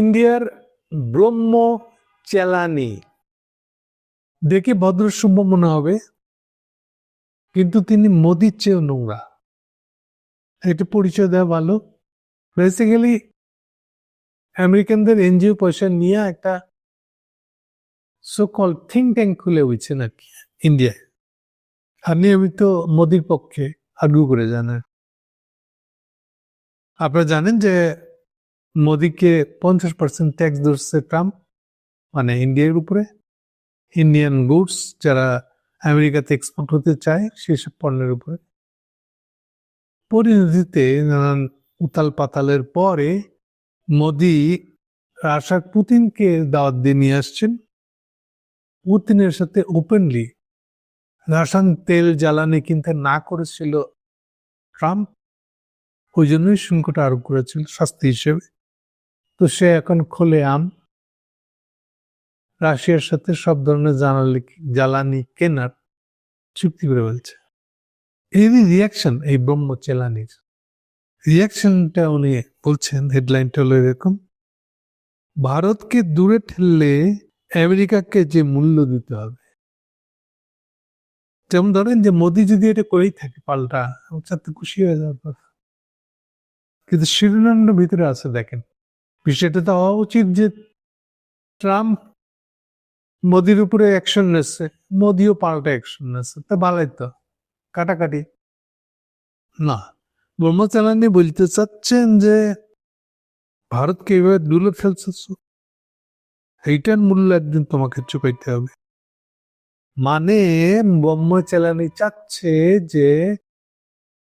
ইন্ডিয়ার ব্রহ্ম চেলানি দেখে ভদ্রসভ্য মনে হবে, কিন্তু তিনি মোদির চেয়েও নোংরা। এটা পরিচয় দেওয়া ভালো। বেসিক্যালি আমেরিকানদের এনজিও পয়সা নিয়ে একটা সকল থিঙ্ক ট্যাঙ্ক খুলে হয়েছেন আর কি ইন্ডিয়ায়। আর নিয়মিত মোদির পক্ষে আর্গু করে জানেন আপনারা জানেন যে মোদিকে পঞ্চাশ পার্সেন্ট ট্যাক্স ধরছে ট্রাম্প মানে ইন্ডিয়ার উপরে। ইন্ডিয়ান গুডস যারা আমেরিকাতে এক্সপোর্ট হতে চায়, সেসব পণ্যের উপরে। পরিণতিতে নানান উতাল পাতালের পরে মোদি রাশার পুতিনকে দাওয়াত দিয়ে নিয়ে আসছেন। পুতিনের সাথে ওপেনলি রাসায়ন তেল জ্বালানি কিনতে না করেছিল ট্রাম্প, ওই জন্যই শুল্কটা আরোপ করেছিল শাস্তি হিসেবে। তো সে এখন খোলে আম। রাশিয়ার সাথে সব ধরনের জ্বালানি জ্বালানি কেনার চুক্তি করে বলছে এরই রিয়াকশন এই ব্রহ্ম চেলানির। রিয়াকশনটা উনি বলছেন হেডলাইনটা হলো এরকম, ভারতকে দূরে ঠেললে আমেরিকাকে যে মূল্য দিতে হবে। যেমন ধরেন যে মোদি যদি এটা করেই থাকে পাল্টা খুশি হয়ে যাওয়ার কথা। কিন্তু শিরোনামটা ভিতরে আছে, দেখেন। বিষয়টা তো হওয়া উচিত যে ট্রাম্প মোদির উপরে অ্যাকশন নিচ্ছে, মোদিও পাল্টা অ্যাকশন নিচ্ছে, তা ভালোই তো, কাটাকাটি। না ব্রহ্মচালানি বলতে চাচ্ছেন যে ভারতকে এইভাবে দূরে ফেলতেছ এইটার মূল্য একদিন তোমাকে চুকাইতে হবে। মানে ব্রহ্মচালানি চাচ্ছে যে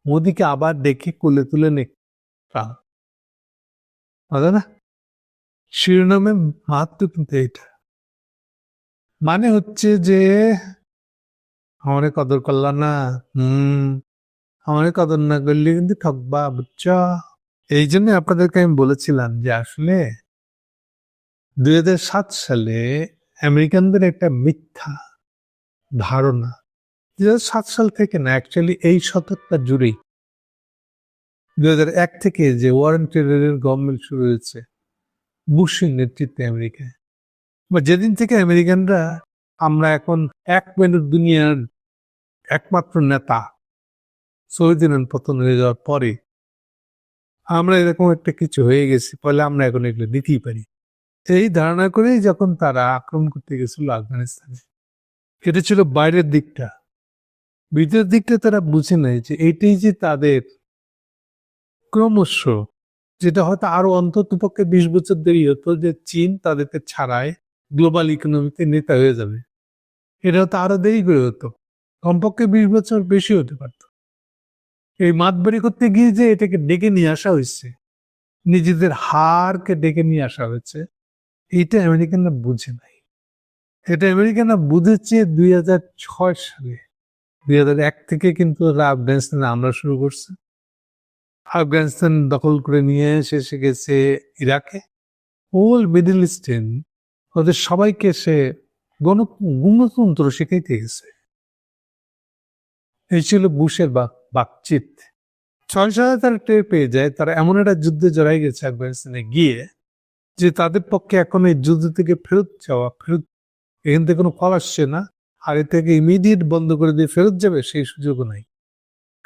মোদিকে আবার ডেকে কোলে তুলে নে ট্রাম্প। না? শিরোনামে মাহাত্ম কিন্তু এইটা। মানে হচ্ছে যে, আমারে কদর করলা না, হুম, আমারে কদর না করলে কিন্তু ঠকবা বুঝছ? এই জন্য আপনাদেরকে আমি বলেছিলাম যে আসলে দুই হাজার সাত সালে আমেরিকানদের একটা মিথ্যা ধারণা। দুই সাত সাল থেকে না অ্যাকচুয়ালি এই শতকটা জুড়েই। দুই এক থেকে যে ওয়ারেন টেরারের গভর্নমেন্ট শুরু হয়েছে। বুশের নেতৃত্বে আমেরিকায়। বা যেদিন থেকে আমেরিকানরা আমরা এখন এক মিনিট দুনিয়ার একমাত্র নেতা সৌদিন পতন হয়ে যাওয়ার পরে আমরা এরকম একটা কিছু হয়ে গেছি, ফলে আমরা এখন এগুলো দিতেই পারি। এই ধারণা করেই যখন তারা আক্রমণ করতে গেছিল আফগানিস্তানে, এটা ছিল বাইরের দিকটা। ভিতরের দিকটা তারা বুঝে নেয় যে এটাই যে তাদের ক্রমশ যেটা হয়তো আরও অন্তত পক্ষে বিশ বছর দেরি হতো যে চীন তাদেরকে ছাড়ায় গ্লোবাল ইকোনমিতে নেতা হয়ে যাবে। এটা হয়তো আরও দেরি করে হতো। কমপক্ষে বিশ বছর বেশি হতে পারত। এই মাতবাড়ি করতে গিয়ে যে এটাকে ডেকে নিয়ে আসা হয়েছে, নিজেদের হারকে ডেকে নিয়ে আসা হয়েছে, এটা আমেরিকানরা বুঝে নাই। এটা আমেরিকানরা বুঝেছে দুই হাজার ছয় সালে। দুই হাজার এক থেকে কিন্তু আমরা শুরু করছে। আফগানিস্তান দখল করে নিয়ে এসে এসে গেছে ইরাকে। হোল মিডল ইস্টেন ওদের সবাইকে সে গণ গণতন্ত্র শিখাইতে গেছে। এই ছিল বুশের বাকচিত। ছয় সালে তারা টের পেয়ে যায়, তারা এমন একটা যুদ্ধে জড়াই গেছে আফগানিস্তানে গিয়ে, যে তাদের পক্ষে এখন এই যুদ্ধ থেকে ফেরত যাওয়া, ফেরত এখান থেকে কোনো ফল আসছে না, আর এ থেকে ইমিডিয়েট বন্ধ করে দিয়ে ফেরত যাবে সেই সুযোগও নাই।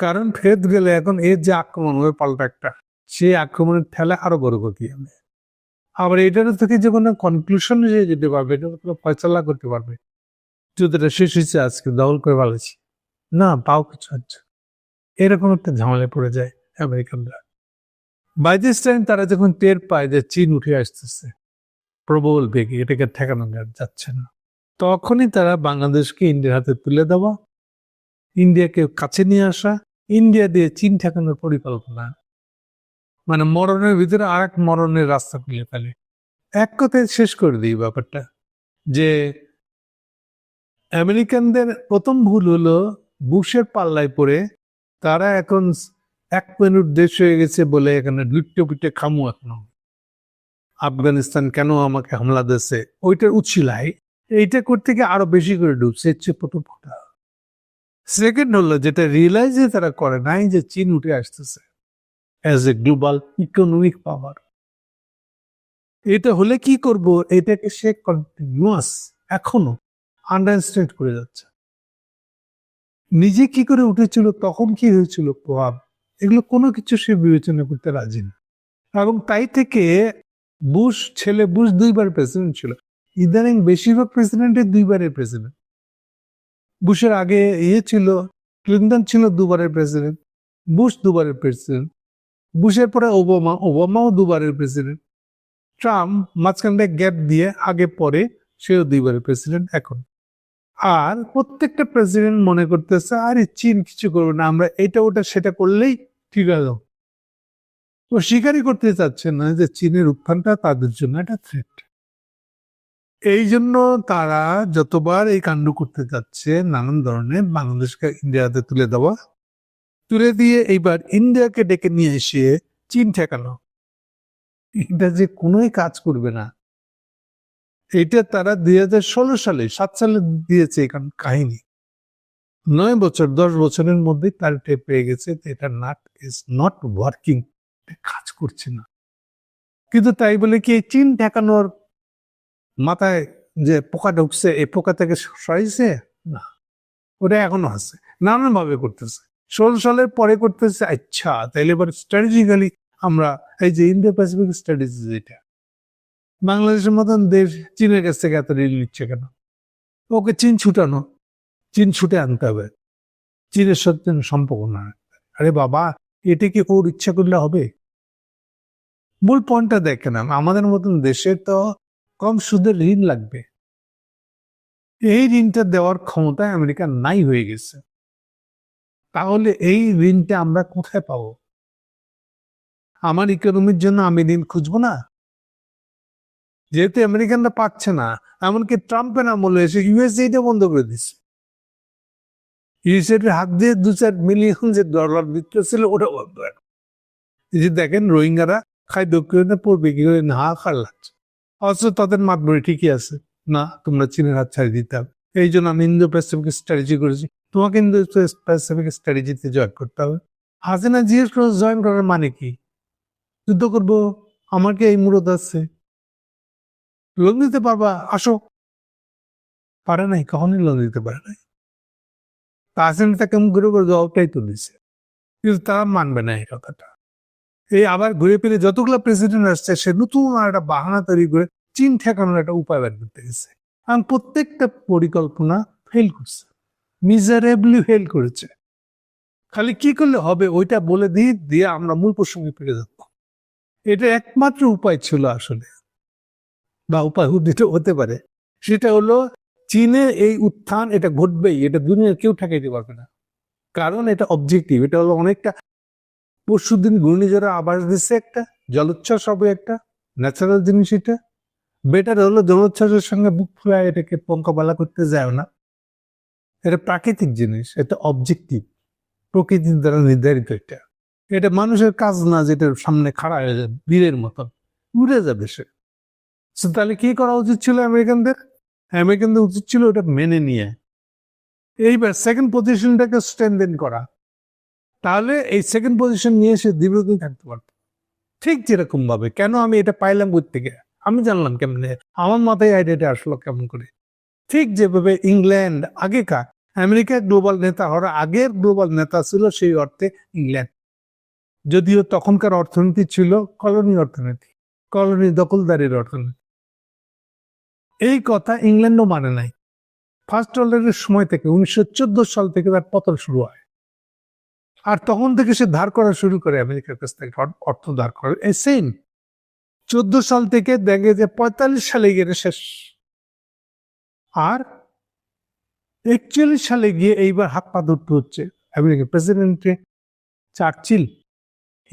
কারণ ফেরত গেলে এখন এর যে আক্রমণ হবে পাল্টা একটা। সেই আক্রমণের ঠেলে আরও বড় ক্ষতি হবে। আবার এটার থেকে যে কোনো কনক্লুশন যে যেতে পারবে এটা কোনো ফয়সলা করতে পারবে। যুদ্ধটা শেষ হয়েছে আজকে দখল করে ভালোছি না, পাও কিছু হচ্ছে এরকম একটা ঝামেলায় পড়ে যায় আমেরিকানরা। বাই দিস টাইম তারা যখন টের পায় যে চীন উঠে আসতেছে, প্রবল বেগে, এটাকে ঠেকানো যাচ্ছে না। তখনই তারা বাংলাদেশকে ইন্ডিয়ার হাতে তুলে দেওয়া, ইন্ডিয়াকে কাছে নিয়ে আসা ইন্ডিয়া দিয়ে চীন ঠেকানোর পরিকল্পনা। মানে মরণের ভিতরে আর এক মরণের রাস্তা খুলে ফেলে। এক কথায় শেষ করে দিই ব্যাপারটা, যে আমেরিকানদের প্রথম ভুল হলো বুশের পাল্লায় পড়ে তারা এখন এক মিনিট দেশ হয়ে গেছে বলে এখানে লুটে পুটে খামু এখন আফগানিস্তান কেন আমাকে হামলা দিচ্ছে ওইটার উচ্ছিলাই এইটা করতে গিয়ে আরও বেশি করে ডুবছে, হচ্ছে প্রথম কথা সেকেন্ড হলো যেটা রিয়েলাইজে তারা করে নাই যে চীন উঠে আসতেছে as a global economic power এটা হলে কি করব? এটাকে সে কন্টিনিউয়াস এখনও আন্ডারস্ট্যান্ড করে যাচ্ছে। নিজে কি করে উঠেছিল, তখন কি হয়েছিল প্রভাব, এগুলো কোনো কিছু সে বিবেচনা করতে রাজি না। এবং তাই থেকে বুশ, ছেলে বুশ দুইবার প্রেসিডেন্ট ছিল। ইদানিং বেশিরভাগ প্রেসিডেন্টের দুইবারের প্রেসিডেন্ট বুশের আগে ইয়ে ছিল, ক্লিন্টন ছিল দুবারের প্রেসিডেন্ট, বুশ দুবারের প্রেসিডেন্ট, বুশের পরে ওবামা, ওবামাও দুবারের প্রেসিডেন্ট। ট্রাম্প মাঝখানটা গ্যাপ দিয়ে আগে পরে সেও দুইবারের প্রেসিডেন্ট এখন। আর প্রত্যেকটা প্রেসিডেন্ট মনে করতেছে, আরে চীন কিছু করবে না, আমরা এটা, ওটা, সেটা করলেই ঠিক আছে ও স্বীকারই করতে চাচ্ছে না যে চীনের উত্থানটা তাদের জন্য একটা থ্রেট এই জন্য তারা যতবার এই কাণ্ড করতে যাচ্ছে নানান ধরনের বাংলাদেশকে ইন্ডিয়াতে তুলে দেওয়া, তুলে দিয়ে এইবার ইন্ডিয়াকে ডেকে নিয়ে এসে চীন ঠেকানো এটা যে কোনোই কাজ করবে না। এটা তারা দুই হাজার ষোলো সালে, সাত সালে দিয়েছে এখান কাহিনী। নয় বছর, দশ বছরের মধ্যেই তার টেপ পেয়ে গেছে এটা নাট ইজ নট ওয়ার্কিং কাজ করছে না। কিন্তু তাই বলে কি চীন ঠেকানোর মাথায় যে পোকা ঢুকছে, এই পোকা থেকে সরাইছে? না। ওটা এখনও আছে। নানান ভাবে করতেছে। ষোলো সালের পরে করতেছে আচ্ছা তাইলে এবার স্ট্র্যাটেজিক্যালি আমরা এই যে ইন্ডিয়া প্যাসিফিক স্ট্র্যাটেজি যেটা, বাংলাদেশের মতন দেশ চীনের কাছ থেকে এত ঋণ নিচ্ছে কেন? ওকে চীন ছুটানো। চীন ছুটে আনতে হবে। চীনের সাথে সম্পর্ক না। আরে বাবা, এটা কি ওর ইচ্ছা করলে হবে? মূল পয়েন্টটা দেখে না আমাদের মতন দেশে তো কম সুদের ঋণ লাগবে। এই ঋণটা দেওয়ার ক্ষমতা আমেরিকার নাই হয়ে গেছে। তাহলে এই ঋণটা আমরা কোথায় পাবো? আমার ইকোনমির জন্য আমি ঋণ খুঁজবো না? যেহেতু আমেরিকানরা পাচ্ছে না, এমনকি ট্রাম্পের আমলে এসে ইউএসএটা বন্ধ করে দিচ্ছে ইউএসএর হাত দিয়ে দু চার মিলিয়ন যে ডলার দিতে ছিল ওটা বন্ধ যে দেখেন রোহিঙ্গারা দক্ষিণে পড়বে কি করে না খার লাগছে। অথচ তাদের মাতবরি ঠিকই আছে। না, তোমরা চীনের হাত ছাড়িয়ে দিতে হবে। এই জন্য আমি ইন্দো প্যাসিফিক স্ট্র্যাটেজি করেছি। তোমাকে ইন্দো প্যাসিফিক স্ট্র্যাটেজিতে জয়েন করতে হবে। হাসিনা করে জয়েন করার মানে কি? যুদ্ধ করব। আমাকে এই মুরত আছে। লোন দিতে পারবা? আসো। পারে নাই, কখনই লোন দিতে পারে নাই। তা হাসিনা তাকে মুখ ঘুরে করে জবাবটাই তো দিছে কিন্তু তারা মানবে না এই কথাটা। এই আবার ঘুরে ফিরে যতগুলো প্রেসিডেন্ট আসছে, সে নতুন একটা বাহানা তৈরি করে চীন ঠেকানোর একটা উপায় বের করতে গেছে। কারণ প্রত্যেকটা পরিকল্পনা ফেল করছে মিজারেবলি ফেল করেছে। খালি কি করলে হবে ওইটা বলে দিয়ে দিয়ে আমরা মূল প্রসঙ্গে ফিরে যাব। এটা একমাত্র উপায় ছিল আসলে, বা উপায় উদ্দিত হতে পারে। সেটা হলো চীনের এই উত্থান এটা ঘটবেই, এটা দুনিয়ার কেউ ঠেকাইতে পারবে না। কারণ এটা অবজেক্টিভ এটা হলো অনেকটা পরশু দিন ঘূর্ণিঝড়ে আবাস দিচ্ছে একটা, জলোচ্ছ্বাস হবে একটা ন্যাচারাল জিনিস এটা। বেটার হলো জলোচ্ছ্বাসের সঙ্গে বুক ফুলায় এটাকে মোকাবেলা করতে যায় না। এটা প্রাকৃতিক জিনিস, এটা অবজেক্টিভ প্রকৃতির দ্বারা নির্ধারিত এটা। এটা মানুষের কাজ না যেটার সামনে খাড়া হয়ে যাবে বীরের মতন, উড়ে যাবে সে। তাহলে কি করা উচিত ছিল আমেরিকানদের? আমেরিকানদের উচিত ছিল ওটা মেনে নিয়ে। এইবার সেকেন্ড পজিশনটাকে স্ট্রেনদেন করা। তাহলে এই সেকেন্ড পজিশন নিয়ে সে দীর্ঘদিন থাকতে পারত ঠিক যেরকম ভাবে, কেন আমি এটা পাইলাম থেকে আমি জানলাম কেমনে, আমার মাথায় আইডিয়াটা আসলো কেমন করে। ঠিক যেভাবে ইংল্যান্ড, আগেকার আমেরিকার গ্লোবাল নেতা হওয়ার আগের গ্লোবাল নেতা ছিল সেই অর্থে ইংল্যান্ড। যদিও তখনকার অর্থনীতি ছিল কলোনি অর্থনীতি, কলোনি দখলদারির অর্থনীতি। এই কথা ইংল্যান্ডও মানে নাই। ফার্স্ট ওয়ার্ল্ডের সময় থেকে, উনিশশো চোদ্দ সাল থেকে তার পতন শুরু হয়। আর তখন থেকে সে ধার করা শুরু করে আমেরিকার কাছ থেকে, অর্থ ধার করে। এই সেম চোদ্দ সাল থেকে দেখে যে পঁয়তাল্লিশ সালে গিয়ে শেষ। আর একচল্লিশ সালে গিয়ে এইবার হাত পা ধরতে হচ্ছে আমেরিকার প্রেসিডেন্টে চার্চিল,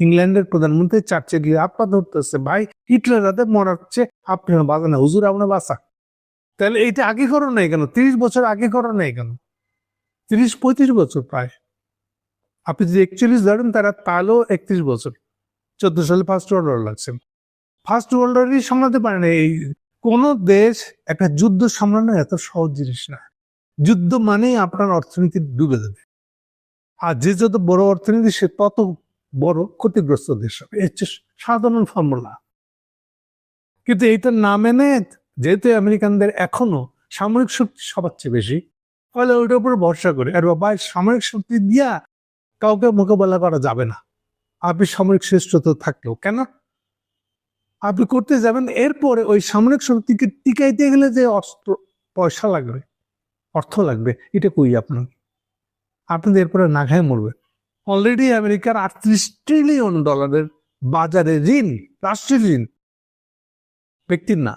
ইংল্যান্ডের প্রধানমন্ত্রী চার্চিল গিয়ে হাত পা ধরতে হচ্ছে, ভাই, হিটলার রাতে মরাচ্ছে আপনার বাজা না হুজুর আপনার বাসা। তাহলে এইটা আগে করো নাই কেন? তিরিশ বছর আগে করো নাই কেন? তিরিশ, পঁয়ত্রিশ বছর প্রায়। আপনি যদি একচল্লিশ ধরেন তারা তাহলেও একত্রিশ বছর। চোদ্দ সালে ফার্স্ট ওয়ার্ল্ড ওয়ার লাগছেন ফার্স্ট ওয়ার্ল্ড ওয়ারই সামলাতে পারে না। এই কোন দেশ একটা যুদ্ধ সামলানো এত সহজ জিনিস না। যুদ্ধ মানেই আপনার অর্থনীতি ডুবে যাবে। আর যে যত বড় অর্থনীতি, সে তত বড় ক্ষতিগ্রস্ত দেশ হবে। এর সাধারণ ফর্মুলা কিন্তু এইটা না মেনে যেহেতু আমেরিকানদের এখনও সামরিক শক্তি সবার চেয়ে বেশি, ফলে ওইটার উপর ভরসা করে। আর বাবা, সামরিক শক্তি দিয়া কাউকে মোকাবেলা করা যাবে না। আপনি সামরিক শ্রেষ্ঠতা থাকলেও, কেন? আপনি করতে যাবেন, এরপরে ওই সামরিক শক্তিকে টিকাইতে গেলে যে অস্ত্র, পয়সা লাগবে, অর্থ লাগবে, এটা কই আপনার? আপনি তো এরপরে না খায় মরবে অলরেডি আমেরিকার আটত্রিশ ট্রিলিয়ন ডলারের বাজারে ঋণ রাষ্ট্রীয় ঋণ। ব্যক্তির না।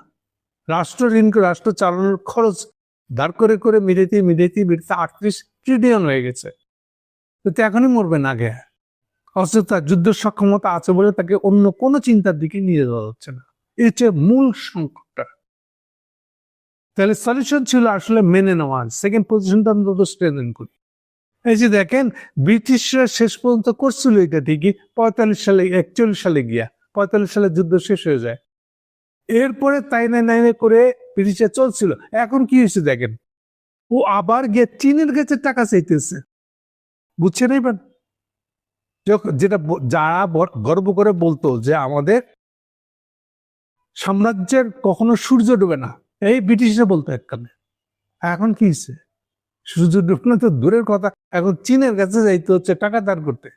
রাষ্ট্র ঋণ রাষ্ট্র চালানোর খরচ দাঁড় করে করে মিটাইতে মিটাইতে মিটাইতে আটত্রিশ ট্রিলিয়ন হয়ে গেছে। তো এখনই মরবে না গে অথচ যুদ্ধ সক্ষমতা আছে বলে তাকে অন্য কোনো চিন্তার দিকে নিয়ে যাওয়া হচ্ছে না। হচ্ছে মূল সংকটটা। তাহলে সলিউশন ছিল আসলে মেনে নেওয়া। সেকেন্ড পজিশনটা অন্তত স্ট্রেন্থেন করি। এই যে দেখেন, ব্রিটিশরা শেষ পর্যন্ত করছিল এটা ঠিকই, পঁয়তাল্লিশ সালে, একচল্লিশ সালে গিয়া, পঁয়তাল্লিশ সালে যুদ্ধ শেষ হয়ে যায়। এরপরে তাই নাই নাই নাই করে ব্রিটিশরা চলছিল। এখন কি হয়েছে দেখেন? ও আবার গিয়ে চীনের কাছে টাকা চাইতেছে। বুঝছেন এইবার যখ- যেটা যারা গর্ব করে বলতো যে আমাদের সাম্রাজ্যের কখনো সূর্য ডুবে না। এই ব্রিটিশরা বলতো এককালে। এখন কি হয়েছে সূর্য ডুবে না তো দূরের কথা। এখন চীনের কাছে যাইতে হচ্ছে, টাকা দান করতে।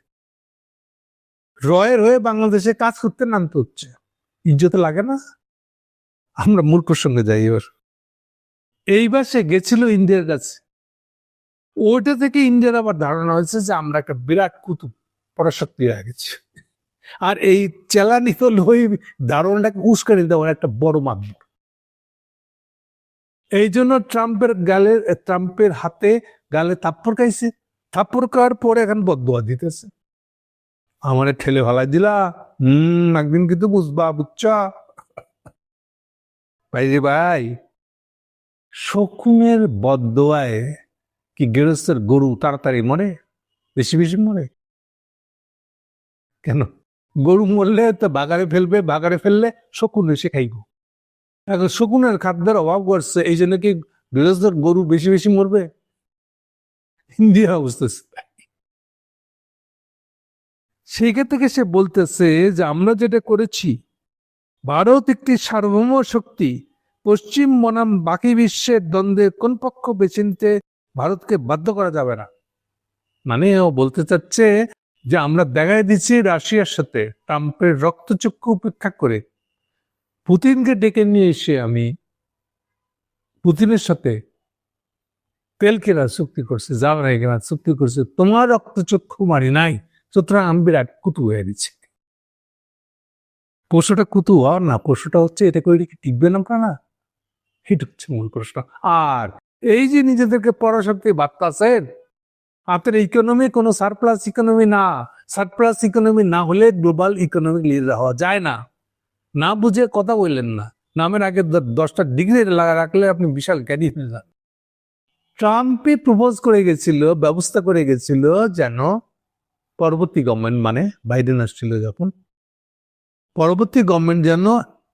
রয়ের হয়ে বাংলাদেশে কাজ করতে নামতে হচ্ছে। ইজ্জতে লাগে না? আমরা মূল প্রসঙ্গে যাই এবার। এইবার সে গেছিল ইন্ডিয়ার কাছে। ওইটা থেকে ইন্ডিয়ার আবার ধারণা হয়েছে যে আমরা একটা বিরাট কুতুব পরাশক্তি হয়ে গেছি। আর এই চেলানি তো ওই ধারণাটাকে উস্কানি দেওয়ার একটা বড় মাধ্যম। এই জন্য ট্রাম্পের গালে, ট্রাম্পের হাতে গালে থাপ্পড় খাইছে। থাপ্পড় খাওয়ার পরে এখন বদুয়া দিতেছে। আমার ঠেলে ভালাই দিলা। হম, একদিন কিন্তু বুঝবা, বুঝছা? ভাই রে ভাই, শকুনের বদোয়ায় কি গৃহস্থের গরু তাড়াতাড়ি মরে? বেশি বেশি মরে? কেন? গরু মরলে তো বাগারে ফেলবে, বাগারে ফেললে শকুন এসে খাইব। এখন শকুনের খাদ্যের অভাব করছে, এই জন্য কি গৃহস্থের গরু বেশি বেশি মরবে? ইন্ডিয়া অবস্থা। সেইখান থেকে সে বলতেছে যে আমরা যেটা করেছি, ভারত একটি সার্বভৌম শক্তি, পশ্চিম বনাম বাকি বিশ্বের দ্বন্দ্বে কোন পক্ষ বেছে নিতে ভারতকে বাধ্য করা যাবে না। মানে ও বলতে চাচ্ছে যে আমরা দেখাই দিচ্ছি রাশিয়ার সাথে ট্রাম্পের রক্তচক্ষু উপেক্ষা করে। পুতিনকে ডেকে নিয়ে এসে আমি পুতিনের সাথে তেল কেনা চুক্তি করছে, জামাই কেনা চুক্তি করছে। তোমার রক্তচক্ষু মারি নাই, সুতরাং আমি বিরাট কুতু হয়ে দিচ্ছি পশুটা কুতু হওয়ার না, পশুটা হচ্ছে এটা করে টিকবে না না? এটা হচ্ছে মূল প্রশ্ন। আর এই যে নিজেদেরকে পরাশক্তি বার্তাছেন আপনার ইকোনমি কোনো সারপ্লাস ইকোনমি না। সারপ্লাস ইকোনমি না হলে গ্লোবাল ইকোনমি লিডার হওয়া যায় না। না বুঝে কথা বললেন না। নামের আগে দশটা ডিগ্রি রাখলে আপনি বিশাল জ্ঞানী হয়ে যান। ট্রাম্পই প্রপোজ করে গেছিল, ব্যবস্থা করে গেছিল যেন পরবর্তী গভর্নমেন্ট মানে বাইডেন আসছিল যখন, পরবর্তী গভর্নমেন্ট যেন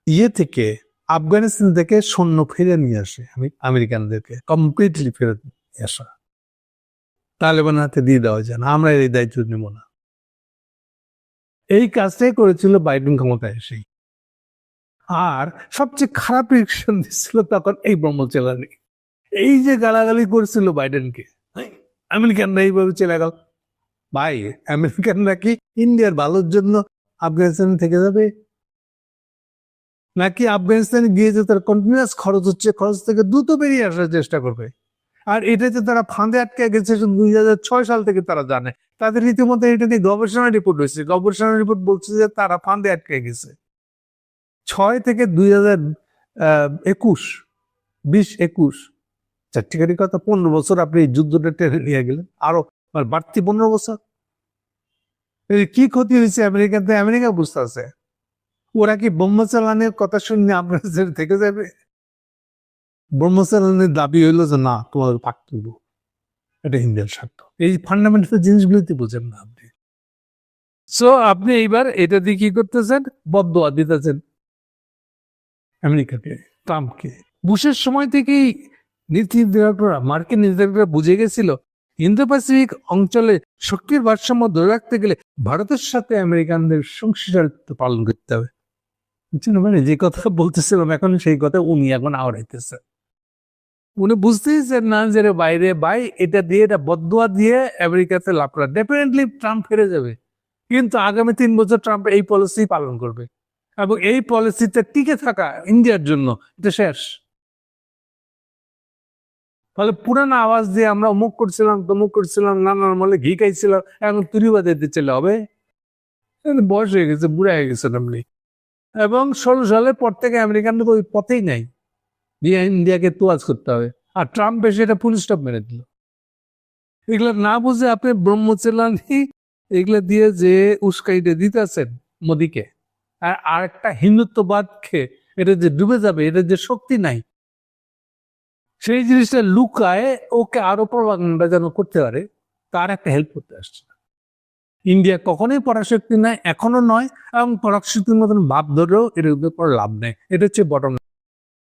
ইয়ে থেকে আফগানিস্তান থেকে সৈন্য ফিরে নিয়ে আসে, আমি আমেরিকানদেরকে কমপ্লিটলি ফেরত নিয়ে আসা। তালেবান হাতে দিয়ে দেওয়া যায় না, আমরা এই দায়িত্ব নেব না। এই কাজটাই করেছিল বাইডেন ক্ষমতায় এসেই। আর সবচেয়ে খারাপ রিয়েকশন দিচ্ছিল তখন এই ব্রহ্মচেলানি। এই যে গালাগালি করেছিল বাইডেনকে আমেরিকানরা এইভাবে চলে গেল। ভাই, আমেরিকানরা কি ইন্ডিয়ার ভালোর জন্য আফগানিস্তান থেকে যাবে? নাকি আফগানিস্তানে গিয়ে যে তার কন্টিনিউয়াস খরচ হচ্ছে, খরচ থেকে দ্রুত বেরিয়ে আসার চেষ্টা করবে? আর এটা যে তারা ফাঁদে আটকে গেছে দুই হাজার ছয় সাল থেকে তারা জানে। তাদের রীতিমতো এটা নিয়ে গবেষণা রিপোর্ট হয়েছে গবেষণা রিপোর্ট বলছে যে তারা ফাঁদে আটকে গেছে। ছয় থেকে দুই হাজার একুশ, বিশ একুশ চারটিকারি কথা পনেরো বছর আপনি এই যুদ্ধটা টেনে নিয়ে গেলেন। আরও বাড়তি পনেরো বছর। কি ক্ষতি হয়েছে আমেরিকাতে? আমেরিকা বুঝতে আছে। ওরা কি বোম্বা চালানের কথা শুনে আপনার থেকে যাবে? বোম্বা চালানের দাবি হইল যে না তোমার পাক তুলব। এটা ইন্ডিয়ার স্বার্থ। এই ফান্ডামেন্টাল জিনিসগুলোতে বোঝেন না আপনি। সো আপনি এইবার এটা দিয়ে কি করতেছেন? বদোয়া দিতেছেন। আমেরিকাকে, ট্রাম্পকে। বুশের সময় থেকেই নীতি নির্ধারকরা, মার্কিন নির্ধারকরা বুঝে গেছিল ইন্দো প্যাসিফিক অঞ্চলে শক্তির ভারসাম্য ধরে রাখতে গেলে ভারতের সাথে আমেরিকানদের সংশ্লিষ্ট পালন করতে হবে। মানে যে কথা বলতেছিলাম এখন সেই কথা উনি এখন আওড়াইতেছে। উনি বুঝতেইছেন না যে বাইরে বাই এটা দিয়ে এটা বদুয়া দিয়ে আমেরিকাতে লাভ করা। ডেফিনেটলি ট্রাম্প ফিরে যাবে। কিন্তু আগামী তিন বছর ট্রাম্প এই পলিসি পালন করবে। এবং এই পলিসিতে টিকে থাকা ইন্ডিয়ার জন্য এটা শেষ। ফলে পুরানো আওয়াজ দিয়ে আমরা অমুক করছিলাম, তমুক করছিলাম, নানার মলে ঘি খাইছিলাম, এখন তুরি বাজাইতে চলে হবে? বয়স হয়ে গেছে, বুড়া হয়ে গেছে আপনি। এবং ষোলো সালের পর থেকে আমেরিকানদের ওই পথেই নাই। দিয়ে ইন্ডিয়াকে তোয়াজ করতে হবে। আর ট্রাম্প এসে এটা ফুল স্টপ মেরে দিল। এগুলো না বুঝে আপনি ব্রহ্মচেলানি এগুলো দিয়ে যে উস্কাইটা দিতেছেন মোদিকে, আর আরেকটা হিন্দুত্ববাদকে এটা যে ডুবে যাবে, এটা যে শক্তি নাই, সেই জিনিসটা লুকায় ওকে আরও প্রভাবটা যেন করতে পারে, তার একটা হেল্প করতে আসছে। ইন্ডিয়া কখনোই পরাশক্তি নাই, এখনও নয়, এবং পরাশক্তির মতন ভাব ধরেও এর উপর লাভ নেই। এটা হচ্ছে বটম